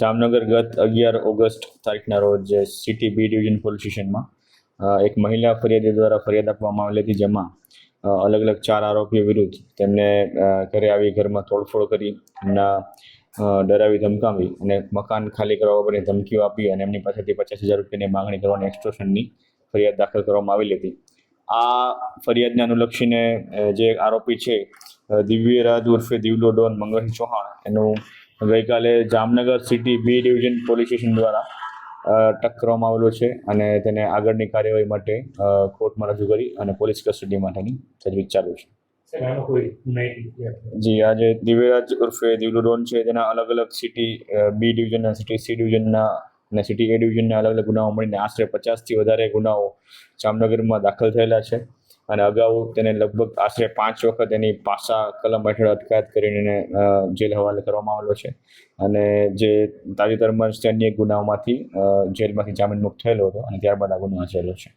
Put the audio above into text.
જામનગર ગત અગિયાર ઓગસ્ટ તારીખના રોજ સિટી બી ડિવિઝન પોલીસ સ્ટેશનમાં એક મહિલા ફરિયાદી દ્વારા ફરિયાદ આપવામાં આવેલી હતી જેમાં અલગ અલગ ચાર આરોપીઓ વિરુદ્ધ તેમને ઘરે આવી ઘરમાં તોડફોડ કરી, એમના ડરાવી ધમકાવી અને મકાન ખાલી કરવા વગરની ધમકીઓ આપી અને એમની પાસેથી પચાસ હજાર રૂપિયાની માંગણી કરવાની એક્સટોર્શનની ફરિયાદ દાખલ કરવામાં આવેલી હતી. આ ફરિયાદને અનુલક્ષીને જે આરોપી છે દિવ્યરાજ ઉર્ફે દિવલો ડોન મંગળસિંહ ચૌહાણ, એનું ગઈકાલે Jamnagar city B division police station દ્વારા અટક કરવામાં આવેલો છે અને તેને આગળની કાર્યવાહી માટે કોર્ટમાં રજૂ કરી અને પોલીસ કસ્ટડી માટેની તજવીજ ચાલુ છે. જી આજે દિવ્યરાજ ઉર્ફે દિવલુ ડોન છે. તેના અલગ અલગ સિટી બી ડિવિઝનના સિટી સી ડિવિઝનના અને સિટી એ ડિવિઝનના અલગ અલગ ગુનાઓ મળીને આશરે પચાસથી વધારે ગુનાઓ જામનગરમાં દાખલ થયેલા છે. અને અગાઉ તેને લગભગ આશરે પાંચ વખત એની પાસા કલમ હેઠળ અટકાયત કરીને એને જેલ હવાલે કરવામાં આવેલો છે. અને જે તાજેતરમાં જ અન્ય ગુનાઓમાંથી જેલમાંથી જામીન મુક્ત થયેલો હતો અને ત્યારબાદ આ ગુનો આચરેલો છે.